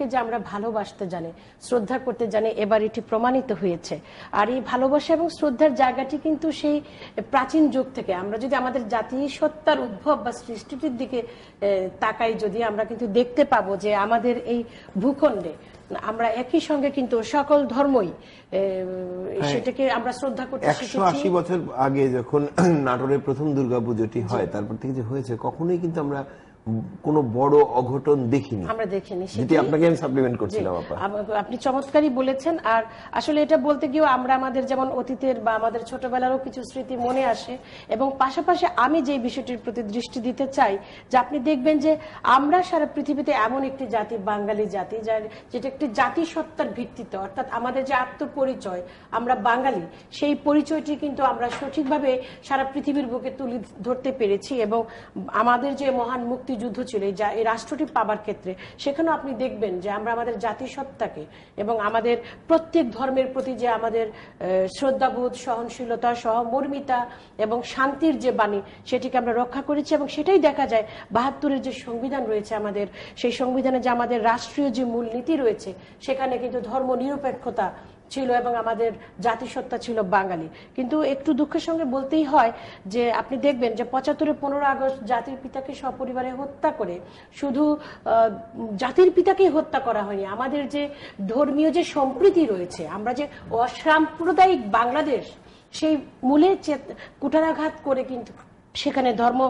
ধর্মকে যে আমরা ভালোবাসতে জানি, শ্রদ্ধা করতে জানি, এবার এটি প্রমাণিত হয়েছে। আর এই ভালোবাসা এবং শ্রদ্ধার জায়গাটি কিন্তু সেই প্রাচীন যুগ থেকে। আমরা যদি আমাদের জাতি সত্তার উদ্ভব বা সৃষ্টিটির দিকে তাকাই, যদি আমরা কিন্তু দেখতে পাবো যে আমাদের এই ভূখণ্ডে আমরা একই সঙ্গে কিন্তু সকল ধর্মই সেটাকে আমরা শ্রদ্ধা করতে হ্যাঁ। একশো আশি বছর আগে যখন নাটোরের প্রথম দুর্গাপুজোটি হয় তারপর থেকে যে হয়েছে কখনোই কিন্তু আমরা কোনো বড় অঘটন দেখিনি। আমরা দেখিনি সেটি- আপনাকে আমি সাপ্লিমেন্ট করছিলাম আপনি চমৎকারই বলেছেন আর আসলে এটা বলতে গিয়েও আমরা আমাদের যেমন অতীতের বা আমাদের ছোটবেলারও কিছু স্মৃতি মনে আসে এবং পাশাপাশি আমি যে বিষয়টির প্রতি দৃষ্টি দিতে চাই যে আপনি দেখবেন যে আমরা সারা পৃথিবীতে এমন একটি জাতি বাঙালি জাতি যার যেটা একটি জাতিসত্তার ভিত্তিতে, অর্থাৎ আমাদের যে আত্মপরিচয়, আমরা বাঙালি, সেই পরিচয়টি কিন্তু আমরা সঠিকভাবে সারা পৃথিবীর বুকে তুলে ধরতে পেরেছি এবং আমাদের যে মহান মুক্তিযুদ্ধ ছিল যা- এই রাষ্ট্রটি পাবার ক্ষেত্রে, সেখানেও আপনি দেখবেন যে আমরা আমাদের জাতিসত্তাকে এবং আমাদের প্রত্যেক ধর্মের প্রতি যে আমাদের শ্রদ্ধাবোধ, সহনশীলতা, সহমর্মিতা এবং শান্তির যে বাণী, সেটিকে আমরা রক্ষা করেছি এবং সেটাই দেখা যায় বাহাত্তরের যে সংবিধান রয়েছে আমাদের, সেই সংবিধানে যে আমাদের রাষ্ট্রীয় যে মূলনীতি রয়েছে সেখানে কিন্তু ধর্ম নিরপেক্ষতা ছিল এবং আমাদের জাতিসত্তা ছিল বাঙালি। কিন্তু একটু দুঃখের সঙ্গে বলতেই হয় যে, আপনি দেখবেন যে পঁচাত্তরের পনেরো আগস্ট জাতির পিতাকে সপরিবারে হত্যা করে শুধু জাতির পিতাকেই হত্যা করা হয়নি। আমাদের যে ধর্মীয় যে সম্প্রীতি রয়েছে, আমরা যে অসাম্প্রদায়িক বাংলাদেশ, সেই মূলে কুঠারাঘাত করে কিন্তু সেখানে ধর্ম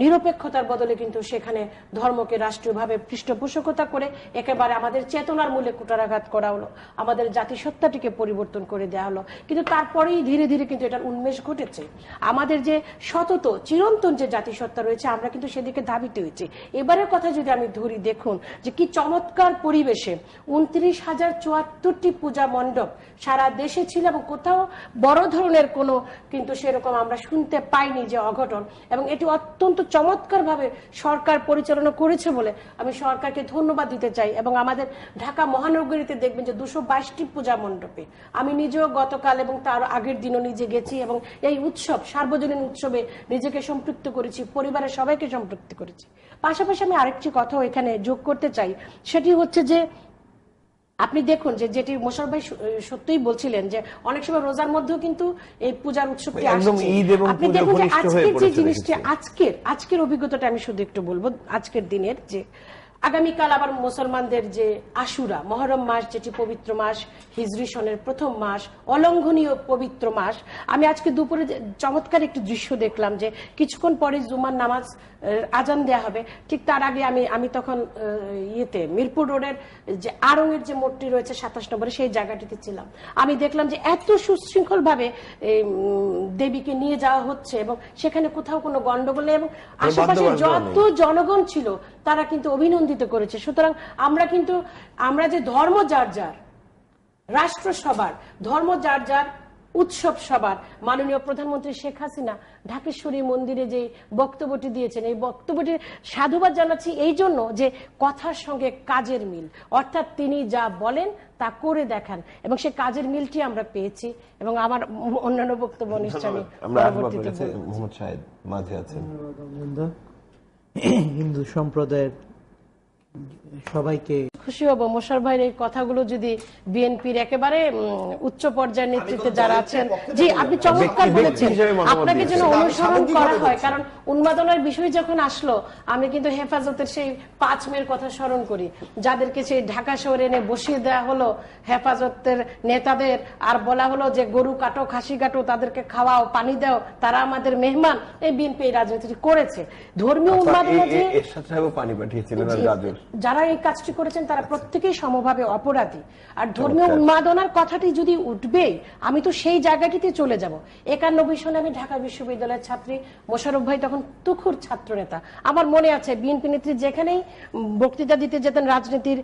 নিরপেক্ষতার বদলে কিন্তু সেখানে ধর্মকে রাষ্ট্রীয়ভাবে পৃষ্ঠপোষকতা করে একেবারে আমাদের চেতনার মূলে কুটারাঘাত করা হলো, আমাদের জাতিসত্তাটিকে পরিবর্তন করে দেওয়া হলো। কিন্তু তারপরেই ধীরে ধীরে কিন্তু এটার উন্মেষ ঘটেছে। আমাদের যে সতত, চিরন্তন যে জাতিসত্তা রয়েছে, আমরা কিন্তু সেদিকে ধাবিত হয়েছি। এবারের কথা যদি আমি ধরি, দেখুন যে কি চমৎকার পরিবেশে উনত্রিশ হাজার চুয়াত্তরটি পূজা মণ্ডপ সারা দেশে ছিল এবং কোথাও বড় ধরনের কোনো কিন্তু সেরকম আমরা শুনতে পাইনি যে অঘটন, এবং এটি অত্যন্ত চমৎকার ভাবে সরকার পরিচালনা করেছে বলে আমি সরকারকে ধন্যবাদ দিতে চাই। এবং আমাদের ঢাকা মহানগরীতে দেখবেন যে দুশো বাইশটি পূজা মণ্ডপে, আমি নিজেও গতকাল এবং তার আগের দিনও নিজে গেছি এবং এই উৎসব, সার্বজনীন উৎসবে নিজেকে সম্পৃক্ত করেছি, পরিবারের সবাইকে সম্পৃক্ত করেছি। পাশাপাশি আমি আরেকটি কথাও এখানে যোগ করতে চাই, সেটি হচ্ছে যে আপনি দেখুন যে যেটি মোশার ভাই সত্যিই বলছিলেন যে অনেক সময় রোজার মধ্যেও কিন্তু এই পূজার উৎসবটি আসছে। আপনি দেখুন যে আজকের যে জিনিসটি আজকের আজকের অভিজ্ঞতাটা আমি শুধু একটু বলব আজকের দিনের যে আগামীকাল আবার মুসলমানদের যে আশুরা মহরম মাস যেটি পবিত্র মাস হিজরি সনের প্রথম মাস অলঙ্ঘনীয় পবিত্র মাস আমি আজকে দুপুরে চমৎকার একটি দৃশ্য দেখলাম যে কিছুক্ষণ পরে জুমার নামাজ আজান দেয়া হবে। ঠিক তার আগে আমি আমি তখন ইয়েতে মিরপুর রোডের যে আরঙের যে মোড়টি রয়েছে সাতাশ নম্বরে সেই জায়গাটিতে ছিলাম। আমি দেখলাম যে এত সুশৃঙ্খল ভাবে দেবীকে নিয়ে যাওয়া হচ্ছে এবং সেখানে কোথাও কোনো গন্ডগোল নেই এবং আশেপাশে যত জনগণ ছিল তারা কিন্তু অভিনন্দিত করেছে। সুতরাং আমরা কিন্তু আমরা যে ধর্ম যার যার রাষ্ট্র সবার ধর্ম যার যার উৎসব সবার মাননীয় প্রধানমন্ত্রী শেখ হাসিনা ঢাকেশ্বরী মন্দিরে যে বক্তব্যটি দিয়েছেন এই বক্তব্যটি সাধুবাদ জানাচ্ছি এই জন্য যে কথার সঙ্গে কাজের মিল। অর্থাৎ তিনি যা বলেন তা করে দেখান। এবং সে কাজের মিলটি আমরা পেয়েছি এবং আমার অন্যান্য বক্তব্য বন্ধু হিন্দু সম্প্রদায়ের সবাইকে খুশি হব। মোশার ভাইয়ের এই কথাগুলো যদি বিএনপির একেবারে উচ্চ পর্যায়ের নেতৃত্বে যারা আছেন জি আপনি চমৎকার বলেছেন। আপনাকে যেন অনুসরণ করা হয় কারণ উন্মাদনার বিষয় যখন আসলো আমি কিন্তু হেফাজতের সেই পাঁচ মেয়ের কথা স্মরণ করি যাদেরকে সেই ঢাকা শহরে এনে বসিয়ে দেওয়া হলো হেফাজতের নেতাদের। আর বলা হলো যে গরু কাটো খাসি কাটো তাদেরকে খাওয়াও পানি দাও তারা আমাদের মেহমান। এই বিএনপি এই রাজনীতি করেছে। ধর্মীয় উন্মাদনা যে যারা এই কাজটি করেছেন তারা প্রত্যেকেই সমভাবে অপরাধী। আর ধর্মীয় উন্মাদনার কথাটি যদি উঠবেই আমি তো সেই জায়গাটিতে চলে যাব। একানব্বই সনে আমি ঢাকা বিশ্ববিদ্যালয়ের ছাত্রী মোশারফ ভাই তখন তুখুর ছাত্র নেতা আমার মনে আছে বিএনপি নেত্রী যেখানেই বক্তৃতা দিতে যেতেন রাজনীতির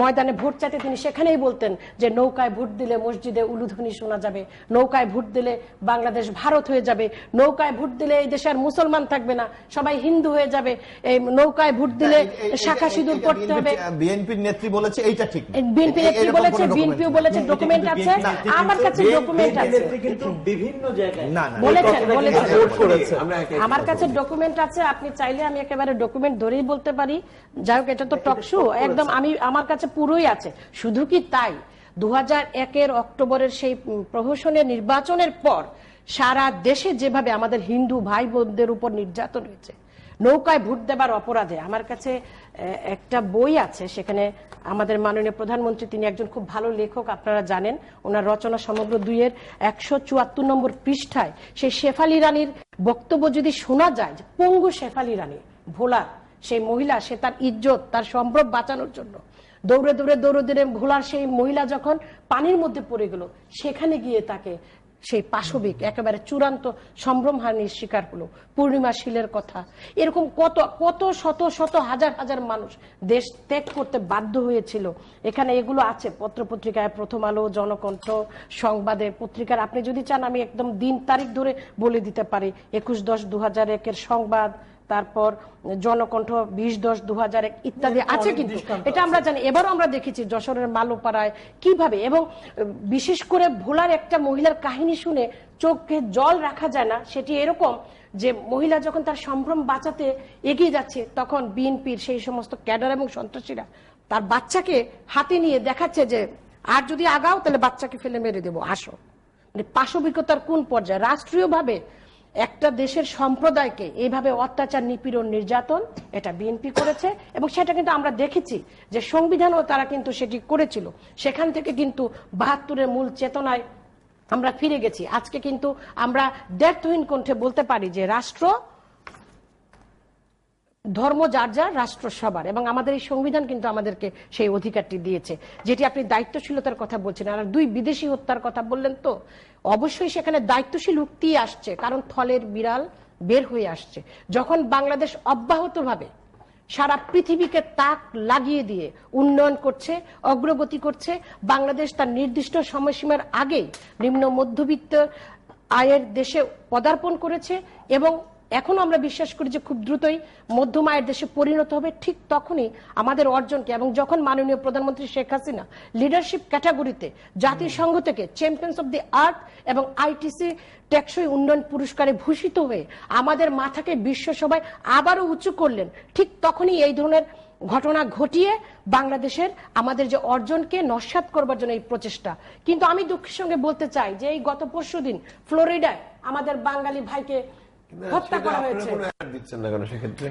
ময়দানে ভোট চাইতে তিনি সেখানেই বলতেন যে নৌকায় ভোট দিলে মসজিদে উলুধ্বনি শোনা যাবে নৌকায় ভোট দিলে বাংলাদেশ ভারত হয়ে যাবে নৌকায় ভোট দিলে এই দেশে আর মুসলমান থাকবে না সবাই হিন্দু হয়ে যাবে এই নৌকায় ভোট দিলে শাখা সিঁদুর পড়তে হবে। বিএনপির নেত্রী বলেছে এইটা ঠিক বিএনপি নেত্রী বলেছে বিএনপিও বলেছে ডকুমেন্ট আছে আমার কাছে ডকুমেন্ট আছে। কিন্তু বিভিন্ন জায়গায়। না, না, বলেছেন, বলেছেন। করেছে আমরা কাছে ডকুমেন্ট আছে আপনি চাইলে আমি একেবারে ডকুমেন্ট ধরেই বলতে পারি। যাই হোক এটা তো টকশো একদম আমি আমার কাছে পুরোই আছে। শুধু কি তাই? দু হাজার একের অক্টোবরের সেই প্রহসনের নির্বাচনের পর সারা দেশে যেভাবে আমাদের হিন্দু ভাই বোনদের উপর নির্যাতন হয়েছে নৌকায় ভোট দেবার অপরাধে। আমার কাছে একটা বই আছে, সেখানে আমাদের মাননীয় প্রধানমন্ত্রী, তিনি একজন খুব ভালো লেখক, আপনারা জানেন, ওনার রচনা সমগ্র দুইয়ের একশো চুয়াত্তর নম্বর পৃষ্ঠায়। সেই শেফালি রানীর বক্তব্য যদি শোনা যায় পঙ্গু শেফালি রানী, ভোলা, সেই মহিলা, সে তার ইজ্জত, তার সম্ভ্রম বাঁচানোর জন্য। দৌড়ে দৌড়ে দৌড়ে দৌড়ে ভোলার সেই মহিলা যখন পানির মধ্যে পড়ে গেল, সেখানে গিয়ে তাকে সেই পাশবিক, একেবারে চূড়ান্ত সম্ভ্রম হানির শিকার হলো। পূর্ণিমা শীলের কথা। এরকম কত কত শত শত হাজার হাজার মানুষ দেশ ত্যাগ করতে বাধ্য হয়েছিল। এখানে এগুলো আছে পত্র পত্রিকায় প্রথম আলো, জনকণ্ঠ সংবাদে পত্রিকার। আপনি যদি চান, আমি একদম দিন, তারিখ ধরে বলে দিতে পারি। একুশ দশ দু হাজার একের সংবাদ তারপর জনকণ্ঠ বিশ দশ দু হাজার ইত্যাদি আছে কিন্তু এটা আমরা জানি। এবারও আমরা দেখেছি যশোরের মালোপাড়ায় কীভাবে এবং বিশেষ করে ভোলার একটা মহিলার কাহিনী শুনে চোখে জল রাখা যায় না সেটি এরকম যে মহিলা যখন তার সম্ভ্রম বাঁচাতে এগিয়ে যাচ্ছে তখন বিএনপির সেই সমস্ত ক্যাডার এবং সন্ত্রাসীরা তার বাচ্চাকে হাতে নিয়ে দেখাচ্ছে যে আর যদি আগাও তাহলে বাচ্চাকে ফেলে মেরে দেবো আসো। মানে পাশবিকতার কোন পর্যায়ে? রাষ্ট্রীয়ভাবে একটা দেশের সম্প্রদায়কে এইভাবে অত্যাচার, নিপীড়ন, নির্যাতন এটা বিএনপি করেছে এবং সেটা কিন্তু আমরা দেখেছি যে সংবিধানও তারা কিন্তু সেটি করেছিল। সেখান থেকে কিন্তু বাহাত্তরের মূল চেতনায় আমরা ফিরে গেছি। আজকে কিন্তু আমরা দ্ব্যর্থহীন কণ্ঠে বলতে পারি যে রাষ্ট্র ধর্ম যার যার, রাষ্ট্র সবার। এবং আমাদের এই সংবিধান কিন্তু আমাদেরকে সেই অধিকারটি দিয়েছে। যেটি আপনি দায়িত্বশীলতার কথা বলছেন, আর দুই বিদেশি হত্যার কথা বললেন তো, অবশ্যই সেখানে দায়িত্বশীল উক্তি আসছে, কারণ থলের বিড়াল বের হয়ে আসছে। যখন বাংলাদেশ অব্যাহতভাবে সারা পৃথিবীকে তাক লাগিয়ে দিয়ে উন্নয়ন করছে, অগ্রগতি করছে, বাংলাদেশ তার নির্দিষ্ট সময়সীমার আগেই নিম্ন মধ্যবিত্ত আয়ের দেশে পদার্পণ করেছে এবং এখনও আমরা বিশ্বাস করি যে খুব দ্রুতই মধ্যম আয়ের দেশে পরিণত হবে। ঠিক তখনই আমাদের অর্জনকে এবং যখন মাননীয় প্রধানমন্ত্রী শেখ হাসিনা লিডারশিপ ক্যাটাগরিতে জাতিসংঘ থেকে চ্যাম্পিয়ন্স অব দি আর্থ এবং আইটিসি টেকসই উন্নয়ন পুরস্কারে ভূষিত হয়ে আমাদের মাথাকে বিশ্বসভায় আবারও উঁচু করলেন, ঠিক তখনই এই ধরনের ঘটনা ঘটিয়ে বাংলাদেশের আমাদের যে অর্জনকে নস্বাত করবার জন্য এই প্রচেষ্টা। কিন্তু আমি দুঃখের সঙ্গে বলতে চাই যে এই গত পরশুদিন ফ্লোরিডায় আমাদের বাঙালি ভাইকে হত্যা করা সেটা হয়েছে। আপনারা কোনো ad দিচ্ছেন না কেন সেক্ষেত্রে?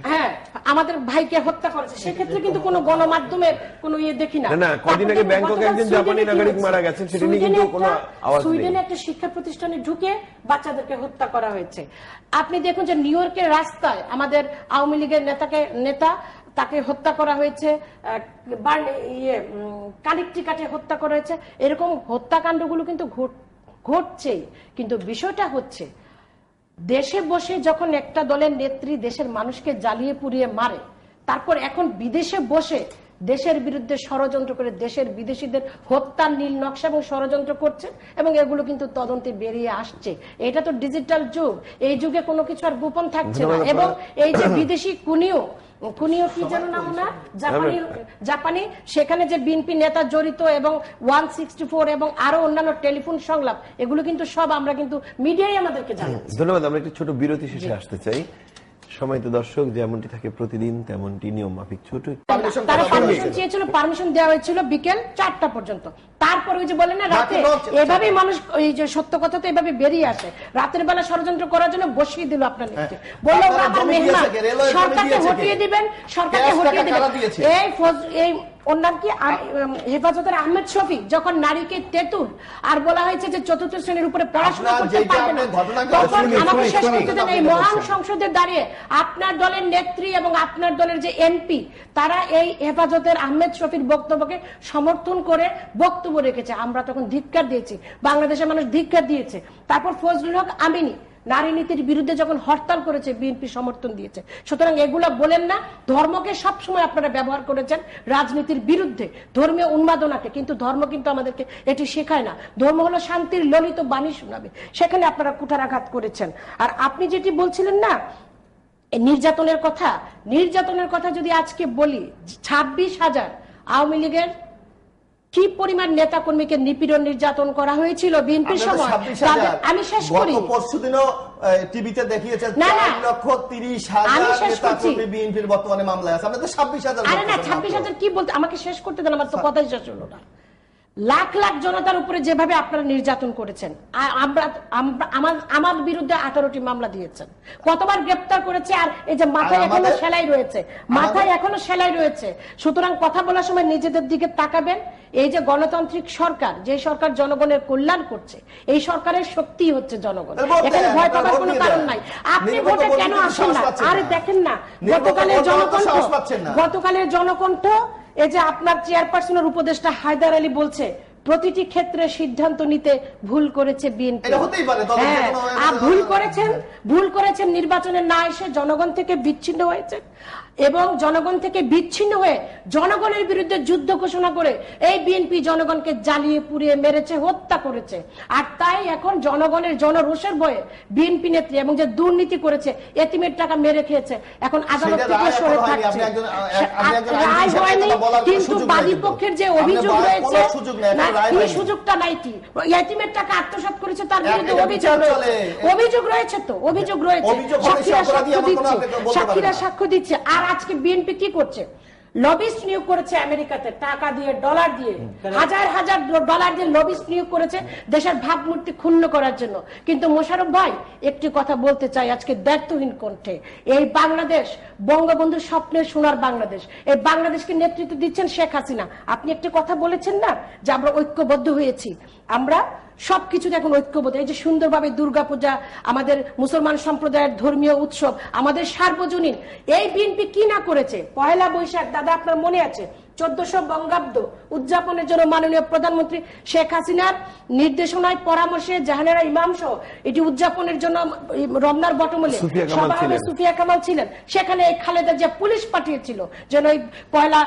আমাদের ভাইকে হত্যা করেছে। সেক্ষেত্রে কিন্তু কোনো গণমাধ্যমের কোনো ইয়ে দেখি না। না, না, কদিন আগে ব্যাংককে একজন সুইডেনে জাপানি নাগরিক মারা গেছেন, সেটা নিয়ে কিন্তু কোনো একটা- আওয়াজ সুইডেনে একটা শিক্ষা প্রতিষ্ঠানে ঢুকে বাচ্চাদেরকে হত্যা করা হয়েছে। আপনি দেখুন যে নিউ ইয়র্কের রাস্তায় আমাদের আওয়ামী লীগের নেতাকে নেতা তাকে হত্যা করা হয়েছে ইয়ে কানেকটিকাটে হত্যা করা হয়েছে। এরকম হত্যাকাণ্ডগুলো কিন্তু ঘটছেই। কিন্তু বিষয়টা হচ্ছে দেশে বসে যখন একটা দলের নেত্রী দেশের মানুষকে জ্বালিয়ে পুড়িয়ে মারে, তারপর এখন বিদেশে বসে দেশের বিরুদ্ধে ষড়যন্ত্র করে দেশের বিদেশিদের হত্যার নীল নকশা এবং ষড়যন্ত্র করছে এবং এগুলো কিন্তু তদন্তে বেরিয়ে আসছে। এটা তো ডিজিটাল যুগ। এই যুগে কোনো কিছু আর গোপন থাকছে না। এবং এই যে বিদেশি কুনিও কুনিও কি যেন নাম না? জাপানি জাপানি। সেখানে যে বিএনপি নেতা জড়িত এবং ওয়ান সিক্সটি ফোর এবং আরও অন্যান্য টেলিফোন সংলাপ এগুলো কিন্তু সব আমরা কিন্তু মিডিয়াই আমাদেরকে জানাচ্ছি। ধন্যবাদ আমরা একটি ছোট বিরতি শেষে আসতে চাই। সময়ত দর্শক যেমনটি থাকে প্রতিদিন, তেমনটি নিয়ম মাফিক ছোট তারা পারমিশন চেয়েছিল পারমিশন দেওয়া হয়েছিল বিকেল চারটা পর্যন্ত। তারপর ওই যে বলে না রাতে এভাবেই মানুষ ওই যে সত্য কথা তো এভাবে বেরিয়ে আসে। রাতের বেলা ষড়যন্ত্র করার জন্য বসিয়ে দিল আপনার নেত্রী বলল ওরা আমার মেহমান সরকারকে হটিয়ে দিবেন সরকারকে হটিয়ে দিবেন। এই এই ওর নাম কি? হেফাজতের আহমেদ শফি যখন নারীকে তেতুল আর বলা হয়েছে যে চতুর্থ শ্রেণির উপরে পড়াশোনা করতে পারবে না। তখন আমাকে শেষ করতে দেন এই মহান সংসদে দাঁড়িয়ে আপনার দলের নেত্রী এবং আপনার দলের যে এমপি তারা এই হেফাজতের আহমেদ শফির বক্তব্যকে সমর্থন করে বক্তব্য রেখেছে, আমরা তখন ধিক্কার দিয়েছি। বাংলাদেশের মানুষ ধিক্কার দিয়েছে। তারপর ফজলুল হক আমিনী, নারী নীতির বিরুদ্ধে যখন হরতাল করেছে, বিএনপি সমর্থন দিয়েছে। সুতরাং এগুলো বলেন না, ধর্মকে সবসময় আপনারা ব্যবহার করেছেন রাজনীতির বিরুদ্ধে, ধর্মীয় উন্মাদনাকে, কিন্তু ধর্ম কিন্তু আমাদেরকে এটি শেখায় না। ধর্ম হলো শান্তির ললিত বাণী শোনাবে। সেখানে আপনারা কুঠারাঘাত করেছেন। আর আপনি যেটি বলছিলেন না নির্যাতনের কথা নির্যাতনের কথা যদি আজকে বলি, ছাব্বিশ হাজার আওয়ামী লীগের কি পরিমাণ নেতা কর্মীকে নিপীড়ন নির্যাতন করা হয়েছিল বিএনপির সময়? আমি শেষ করি। পরশুদিনও টিভিতে দেখিয়েছেন না, না। লক্ষ তিরিশ আমি হাজার নেতা কর্মী বিএনপির বর্তমানে মামলায় আছে। আপনাদের ছাব্বিশ হাজার আরে না বলতেছেন ছাব্বিশ মাত্র। হাজার কি বলতে আমাকে শেষ করতে দেন আমার তো কথাই শেষ হলো না। লাখ লাখ জনতার উপরে যেভাবে আপনারা নির্যাতন করেছেন আমরা- আমার আমার বিরুদ্ধে আঠারোটি মামলা দিয়েছেন। কতবার গ্রেপ্তার করেছে আর এই যে মাথায় এখনও সেলাই রয়েছে। মাথায় এখনও সেলাই রয়েছে। সুতরাং কথা বলার সময় নিজেদের দিকে তাকাবেন। এই যে গণতান্ত্রিক সরকার যে সরকার জনগণের কল্যাণ করছে এই সরকারের শক্তি হচ্ছে জনগণ। এখানে ভয় পাওয়ার কোনো কারণ নাই। আপনি ভোটে কেন আসেন না? আরে দেখেন না গতকালের জনকণ্ঠ। গতকালের জনকণ্ঠ এই যে আপনার চেয়ারপারসনের উপদেষ্টা হায়দার আলী বলছে প্রতিটি ক্ষেত্রে সিদ্ধান্ত নিতে ভুল করেছে বিএনপি। হ্যাঁ আর ভুল করেছেন ভুল করেছেন নির্বাচনে না এসে জনগণ থেকে বিচ্ছিন্ন হয়েছে। এবং জনগণ থেকে বিচ্ছিন্ন হয়ে জনগণের বিরুদ্ধে যুদ্ধ ঘোষণা করে এই বিএনপি জনগণকে জ্বালিয়ে পুড়িয়ে মেরেছে হত্যা করেছে। আর তাই এখন জনগণের জনরোষের ভয়ে বিএনপি নেত্রী এবং যে দুর্নীতি করেছে এতিমের টাকা মেরে খেয়েছে। এখন আদালত থেকে সরে থাকছে। রায় হয়নি কিন্তু সুযোগ নাই বাদী পক্ষের যে অভিযোগ রয়েছে এই সুযোগটা নাই কি? এতিমের টাকা আত্মসাৎ করেছে তার বিরুদ্ধে অভিযোগ রয়েছে। অভিযোগ রয়েছে তো অভিযোগ রয়েছে। সাক্ষীরা সাক্ষ্য দিচ্ছে। সাক্ষীরা সাক্ষ্য দিচ্ছে। আর আজকে বিএনপি কি করছে? লবিস্ট নিয়োগ করেছে আমেরিকাতে টাকা দিয়ে ডলার দিয়ে হাজার হাজার ডলার দিয়ে লবিস্ট নিয়োগ করেছে দেশের ভাবমূর্তি ক্ষুণ্ণ করার জন্য। কিন্তু মোশারফ ভাই একটি কথা বলতে চাই আজকে ব্যর্থহীন কণ্ঠে। এই বাংলাদেশ বঙ্গবন্ধুর স্বপ্নের সোনার বাংলাদেশ এই বাংলাদেশকে নেতৃত্ব দিচ্ছেন শেখ হাসিনা। আপনি একটি কথা বলেছেন না যে আমরা ঐক্যবদ্ধ হয়েছি? আমরা সবকিছুতে এখন ঐক্যবোধ এই যে সুন্দরভাবে দুর্গাপূজা, আমাদের মুসলমান সম্প্রদায়ের ধর্মীয় উৎসব, আমাদের সার্বজনীন, এই বিএনপি কি না করেছে? পয়লা বৈশাখ, দাদা, আপনার মনে আছে? চোদ্দশো বঙ্গাব্দ উদযাপনের জন্য মাননীয় প্রধানমন্ত্রী শেখ হাসিনার নির্দেশনায় পরামর্শে জাহানেরা ইমাম সহ এটি উদযাপনের জন্য রমনার বটমূলে সুফিয়া কামাল সভা হবে, ছিলেন। সুফিয়া কামাল ছিলেন। সেখানে এই খালেদা যে পুলিশ পাঠিয়েছিল যেন ওই পয়লা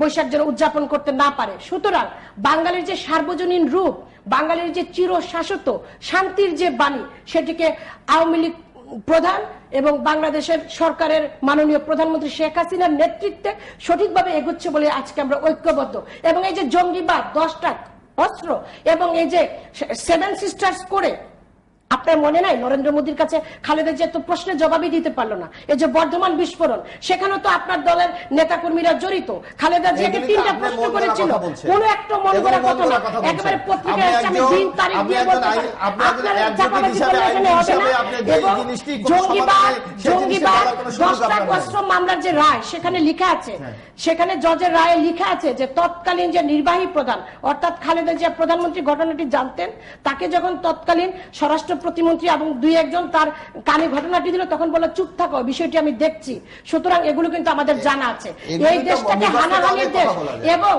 বৈশাখ যেন উদযাপন করতে না পারে। সুতরাং বাঙালির যে সার্বজনীন রূপ বাঙালির যে চির শাশ্বত শান্তির যে বাণী সেটিকে আওয়ামী লীগ প্রধান এবং বাংলাদেশের সরকারের মাননীয় প্রধানমন্ত্রী শেখ হাসিনার নেতৃত্বে সঠিকভাবে এগুচ্ছে বলে আজকে আমরা ঐক্যবদ্ধ। এবং এই যে জঙ্গিবাদ, দশটা অস্ত্র এবং এই যে সেভেন সিস্টার্স করে আপনার মনে নাই? নরেন্দ্র মোদীর কাছে খালেদা জিয়া তো প্রশ্নের জবাবই দিতে পারল না। এই যে বর্ধমান বিস্ফোরণ সেখানেও তো আপনার দলের নেতাকর্মীরা জড়িত। খালেদা জিয়াকে তিনটা প্রশ্ন করেছিল। কোন একটা মন করা কথা না। একেবারে পত্রিকায় আমি দিন তারিখ দিয়ে বলতে আপনারা হিসাবে, এখানে হবে হিসাবে না। আপনি যে এবং জিনিসটি জঙ্গিবাদ জঙ্গিবাদ দশটা অস্ত্র মামলার যে রায় সেখানে লিখা আছে। হ্যাঁ। সেখানে জজের রায়ে লিখা আছে যে তৎকালীন যে নির্বাহী প্রধান অর্থাৎ খালেদা জিয়া প্রধানমন্ত্রী ঘটনাটি জানতেন তাকে যখন তৎকালীন স্বরাষ্ট্র প্রতিমন্ত্রী এবং দুই একজন তার কানে ঘটনাটি দিল তখন বলল চুপ থাকো বিষয়টি আমি দেখছি সুতরাং এগুলো কিন্তু আমাদের জানা আছে এই দেশটাকে হানাহানির দেশ। এবং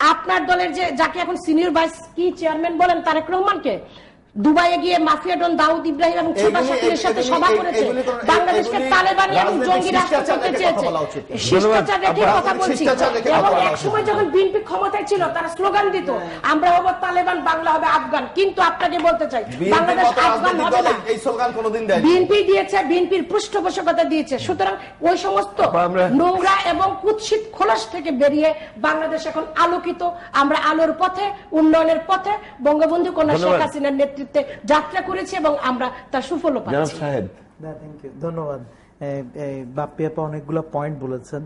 আপনার দলের যে যাকে এখন সিনিয়র ভাইস কি চেয়ারম্যান বলেন তারেক রহমানকে দুবাইয়ে গিয়ে মাফিয়া ডন দাউদ ইব্রাহিম এবং ছোটা শাকিরের সাথে সভা করেছে। বাংলাদেশকে তালেবানি এবং জঙ্গি রাষ্ট্র করতে চেয়েছে। কথা শিষ্টাচার রেখে কথা বলছি। এবং বলা এক সময় যখন বিএনপি ক্ষমতায় ছিল তারা স্লোগান দিত আমরা হব তালেবান বাংলা হবে আফগান। কিন্তু আপনাকে বলতে চাই বাংলাদেশ আফগান হবে না। এই স্লোগান কোনোদিন দেয়নি। বিএনপি দিয়েছে বিএনপির পৃষ্ঠপোষকতা দিয়েছে। সুতরাং ওই সমস্ত নোংরা এবং কুৎসিত খোলস থেকে বেরিয়ে বাংলাদেশ এখন আলোকিত। আমরা আলোর পথে উন্নয়নের পথে বঙ্গবন্ধু কন্যা শেখ। হাসিনার নেতৃত্বে যাত্রা করেছি এবং আমরা তার সুফল পাচ্ছি। সাহেব। না থ্যাংক ইউ ধন্যবাদ। বাপ্পি আপা অনেকগুলো পয়েন্ট বলেছেন।